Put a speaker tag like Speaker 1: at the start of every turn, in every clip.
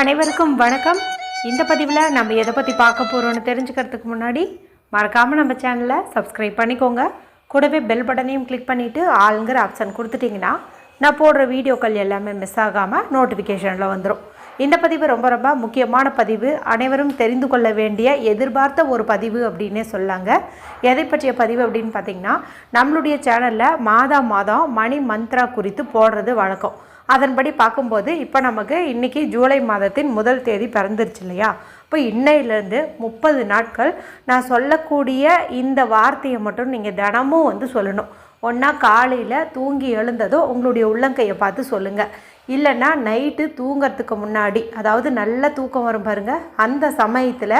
Speaker 1: அனைவருக்கும் வணக்கம். இந்த பதிவில் நம்ம எதை பற்றி பார்க்க போகிறோம்னு தெரிஞ்சுக்கிறதுக்கு முன்னாடி மறக்காமல் நம்ம சேனலை சப்ஸ்கிரைப் பண்ணிக்கோங்க. கூடவே பெல் பட்டனையும் கிளிக் பண்ணிவிட்டு ஆளுங்கிற ஆப்ஷன் கொடுத்துட்டிங்கன்னா நான் போடுற வீடியோக்கள் எல்லாமே மிஸ் ஆகாமல் நோட்டிஃபிகேஷனில் வந்துடும் இந்த பதிவு ரொம்ப ரொம்ப முக்கியமான பதிவு. அனைவரும் தெரிந்து கொள்ள வேண்டிய எதிர்பார்த்த ஒரு பதிவு அப்படின்னே சொல்லாங்க. எதை பற்றிய பதிவு அப்படின்னு பார்த்தீங்கன்னா நம்மளுடைய சேனலில் மாதா மாதம் மணி மந்த்ரா குறித்து போடுறது வழக்கம். அதன்படி பார்க்கும்போது இப்போ நமக்கு இன்றைக்கி ஜூலை மாதத்தின் முதல் தேதி பிறந்துருச்சு இல்லையா? இப்போ இன்னையிலேருந்து முப்பது நாட்கள் நான் சொல்லக்கூடிய இந்த வார்த்தையை மட்டும் நீங்கள் தினமும் வந்து சொல்லணும். ஒன்றா காலையில் தூங்கி எழுந்ததும் உங்களுடைய உள்ளங்கையை பார்த்து சொல்லுங்கள் இல்லைன்னா நைட்டு தூங்கிறதுக்கு முன்னாடி அதாவது நல்ல தூக்கம் வரும் பாருங்கள் அந்த சமயத்தில்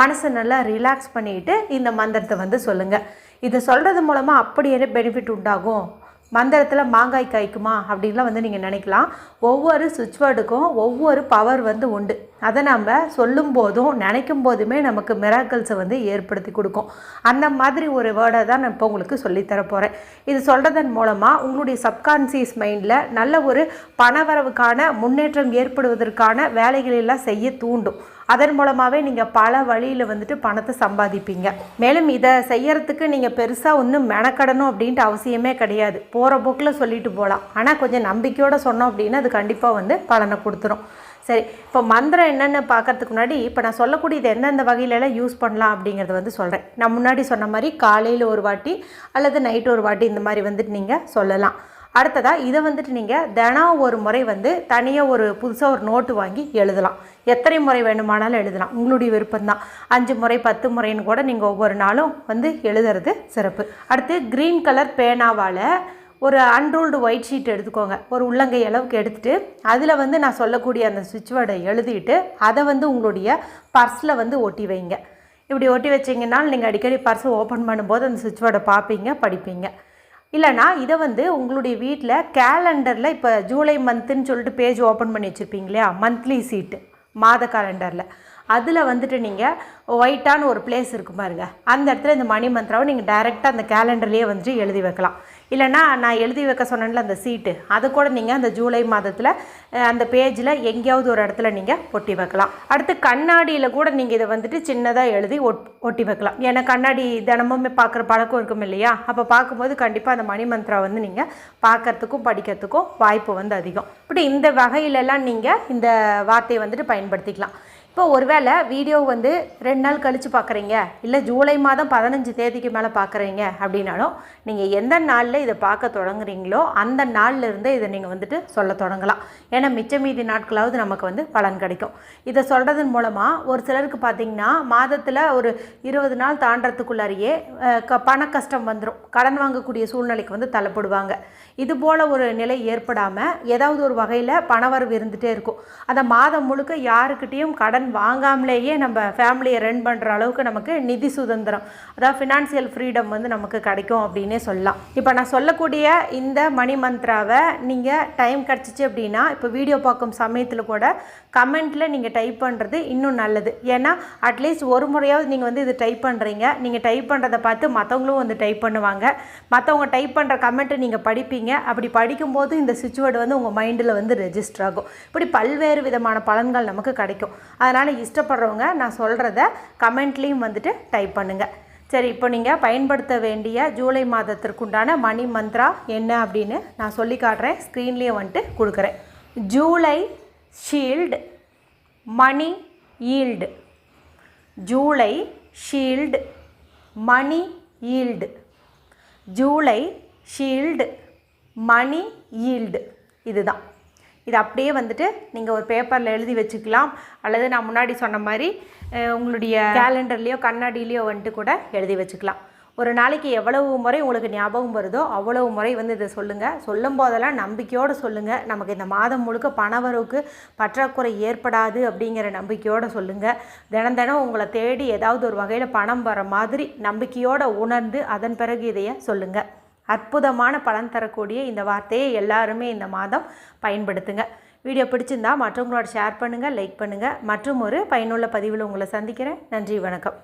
Speaker 1: மனசை நல்லா ரிலாக்ஸ் பண்ணிட்டு இந்த மந்திரத்தை வந்து சொல்லுங்கள் இதை சொல்கிறது மூலமாக அப்படி என்ன பெனிஃபிட் உண்டாகும். மந்திரத்தில் மாங்காய் காய்க்குமா அப்படின்லாம் வந்து நீங்கள் நினைக்கலாம். ஒவ்வொரு சுவிட்ச் வேர்டுக்கும் ஒவ்வொரு பவர் வந்து உண்டு. அதை நம்ம சொல்லும் போதும் நினைக்கும் போதுமே நமக்கு மிராக்கல்ஸை வந்து ஏற்படுத்தி கொடுக்கும். அந்த மாதிரி ஒரு வேர்டை தான் நான் இப்போ உங்களுக்கு சொல்லித்தர போகிறேன் இது சொல்கிறதன் மூலமாக உங்களுடைய சப்கான்சியஸ் மைண்டில் நல்ல ஒரு பணவரவுக்கான முன்னேற்றம் ஏற்படுவதற்கான வேலைகளெல்லாம் செய்ய தூண்டும். அதன் மூலமாகவே நீங்கள் பல வழியில் வந்துட்டு பணத்தை சம்பாதிப்பீங்க. மேலும் இதை செய்யறதுக்கு நீங்கள் பெருசாக ஒன்றும் மெனக்கடணும் அப்படின்ட்டு அவசியமே கிடையாது. போகிற போக்கில் சொல்லிட்டு போகலாம் ஆனால் கொஞ்சம் நம்பிக்கையோடு சொன்னோம் அப்படின்னா அது கண்டிப்பாக வந்து பலனை கொடுத்துரும். சரி இப்போ மந்திரம் என்னென்னு பார்க்கறதுக்கு முன்னாடி இப்போ நான் சொல்லக்கூடியது எந்தெந்த வகையிலலாம் யூஸ் பண்ணலாம் அப்படிங்கிறத வந்து சொல்கிறேன் நான் முன்னாடி சொன்ன மாதிரி காலையில் ஒரு வாட்டி அல்லது நைட்டு ஒரு வாட்டி இந்த மாதிரி வந்துட்டு நீங்கள் சொல்லலாம். அடுத்ததாக இதை வந்துட்டு நீங்கள் தினம் ஒரு முறை வந்து தனியாக ஒரு புதுசாக ஒரு நோட்டு வாங்கி எழுதலாம். எத்தனை முறை வேணுமானாலும் எழுதலாம். உங்களுடைய விருப்பம்தான். அஞ்சு முறை பத்து முறைன்னு கூட நீங்கள் ஒவ்வொரு நாளும் வந்து எழுதுறது சிறப்பு. அடுத்து க்ரீன் கலர் பேனாவால் ஒரு அன்ரூல்டு ஒயிட் ஷீட் எடுத்துக்கோங்க. ஒரு உள்ளங்கை அளவுக்கு எடுத்துகிட்டு அதில் வந்து நான் சொல்லக்கூடிய அந்த சுவிட்ச் வேர்டை எழுதிட்டு அதை வந்து உங்களுடைய பர்ஸில் வந்து ஒட்டி வைங்க. இப்படி ஒட்டி வச்சிங்கன்னா நீங்கள் அடிக்கடி பர்ஸை ஓப்பன் பண்ணும்போது அந்த சுவிட்ச் வேர்டை பார்ப்பீங்க படிப்பீங்க. இல்லைனா இதை வந்து உங்களுடைய வீட்டில் கேலண்டரில் இப்போ ஜூலை மந்த்துன்னு சொல்லிட்டு பேஜ் ஓப்பன் பண்ணி வச்சுருப்பீங்க இல்லையா? மந்த்லி சீட்டு மாத கேலண்டரில் அதில் வந்துட்டு நீங்கள் ஒயிட்டான ஒரு பிளேஸ் இருக்கும் பாருங்கள் அந்த இடத்துல இந்த மணி மந்திராவை நீங்கள் டைரெக்டாக அந்த கேலண்டர்லேயே வந்துட்டு எழுதி வைக்கலாம். இல்லைனா நான் எழுதி வைக்க சொன்னேன்ல அந்த சீட்டு அதை கூட நீங்கள் அந்த ஜூலை மாதத்தில் அந்த பேஜில் எங்கேயாவது ஒரு இடத்துல நீங்கள் ஒட்டி வைக்கலாம். அடுத்து கண்ணாடியில் கூட நீங்கள் இதை வந்துட்டு சின்னதாக எழுதி ஒட் ஒட்டி வைக்கலாம். ஏன்னா கண்ணாடி தினமுமே பார்க்குற பழக்கம் இருக்கும் இல்லையா? அப்போ பார்க்கும்போது கண்டிப்பாக அந்த மணிமந்திரா வந்து நீங்கள் பார்க்கறதுக்கும் படிக்கிறதுக்கும் வாய்ப்பு வந்து அதிகம். இப்படி இந்த வகையிலெல்லாம் நீங்கள் இந்த வார்த்தையை வந்துட்டு பயன்படுத்திக்கலாம். இப்போ ஒருவேளை வீடியோ வந்து ரெண்டு நாள் கழித்து பார்க்குறீங்க இல்லை ஜூலை மாதம் பதினஞ்சு தேதிக்கு மேலே பார்க்குறீங்க அப்படின்னாலும் நீங்கள் எந்த நாளில் இதை பார்க்க தொடங்குறீங்களோ அந்த நாளில் இருந்தே இதை நீங்கள் வந்துட்டு சொல்ல தொடங்கலாம். ஏன்னா மிச்ச மீதி நாட்களாவது நமக்கு வந்து பலன் கிடைக்கும். இதை சொல்கிறதன் மூலமாக ஒரு சிலருக்கு பார்த்திங்கன்னா மாதத்தில் ஒரு இருபது நாள் தாண்டறதுக்குள்ளாரியே க பண கஷ்டம் வந்துடும் கடன் வாங்கக்கூடிய சூழ்நிலைக்கு வந்து தள்ளப்படுவாங்க. இது போல் ஒரு நிலை ஏற்படாமல் ஏதாவது ஒரு வகையில் பணவரவு இருந்துகிட்டே இருக்கும். அந்த மாதம் முழுக்க யாருக்கிட்டேயும் கடன் வாங்காமலேயே நம்ம ஃபேமிலியை ரன் பண்ணுற அளவுக்கு நமக்கு நிதி சுதந்திரம். அதாவது ஃபினான்சியல் ஃப்ரீடம் வந்து நமக்கு கிடைக்கும் அப்படின்னே சொல்லலாம். இப்போ நான் சொல்லக்கூடிய இந்த மணி மந்த்ராவை நீங்கள் டைம் கிடச்சிச்சு அப்படின்னா இப்போ வீடியோ பார்க்கும் சமயத்தில் கூட கமெண்ட்டில் நீங்கள் டைப் பண்ணுறது இன்னும் நல்லது. ஏன்னா அட்லீஸ்ட் ஒரு முறையாவது நீங்கள் வந்து இது டைப் பண்ணுறீங்க நீங்கள் டைப் பண்ணுறதை பார்த்து மற்றவங்களும் வந்து டைப் பண்ணுவாங்க. மற்றவங்க டைப் பண்ணுற கமெண்ட்டை நீங்கள் படிப்பீங்க. அப்படி படிக்கும்போது இந்த சுச்சுவேர்டு வந்து உங்கள் மைண்டில் வந்து ரெஜிஸ்டர் ஆகும். இப்படி பல்வேறு விதமான பலன்கள் நமக்கு கிடைக்கும். அதனால் அதனால் இஷ்டப்படுறவங்க நான் சொல்கிறத கமெண்ட்லேயும் வந்துட்டு டைப் பண்ணுங்கள் சரி இப்போ நீங்கள் பயன்படுத்த வேண்டிய ஜூலை மாதத்திற்குண்டான மணி மந்த்ரா என்ன அப்படின்னு நான் சொல்லி காட்டுறேன். ஸ்க்ரீன்லேயே வந்துட்டு கொடுக்குறேன். July shield money yield July shield money yield July shield money yield இதுதான். இது அப்படியே வந்துட்டு நீங்கள் ஒரு பேப்பரில் எழுதி வச்சுக்கலாம். அல்லது நான் முன்னாடி சொன்ன மாதிரி உங்களுடைய கேலண்டர்லேயோ கண்ணாடியிலையோ வந்துட்டு கூட எழுதி வச்சுக்கலாம். ஒரு நாளைக்கு எவ்வளவு முறை உங்களுக்கு ஞாபகம் வருதோ அவ்வளவு முறை வந்து இதை சொல்லுங்கள் சொல்லும் போதெல்லாம் நம்பிக்கையோடு சொல்லுங்கள் நமக்கு இந்த மாதம் முழுக்க பணவரவுக்கு பற்றாக்குறை ஏற்படாது அப்படிங்கிற நம்பிக்கையோடு சொல்லுங்கள் தினம் தினம் உங்களை தேடி ஏதாவது ஒரு வகையில் பணம் வர மாதிரி நம்பிக்கையோடு உணர்ந்து அதன் பிறகு இதைய சொல்லுங்கள் அற்புதமான பலன் தரக்கூடிய இந்த வார்த்தையை எல்லாருமே இந்த மாதம் பயன்படுத்துங்க. வீடியோ பிடிச்சிருந்தா மற்றவங்களோட ஷேர் பண்ணுங்கள் லைக் பண்ணுங்கள் மற்றும் ஒரு பயனுள்ள பதிவில் உங்களை சந்திக்கிறேன். நன்றி வணக்கம்.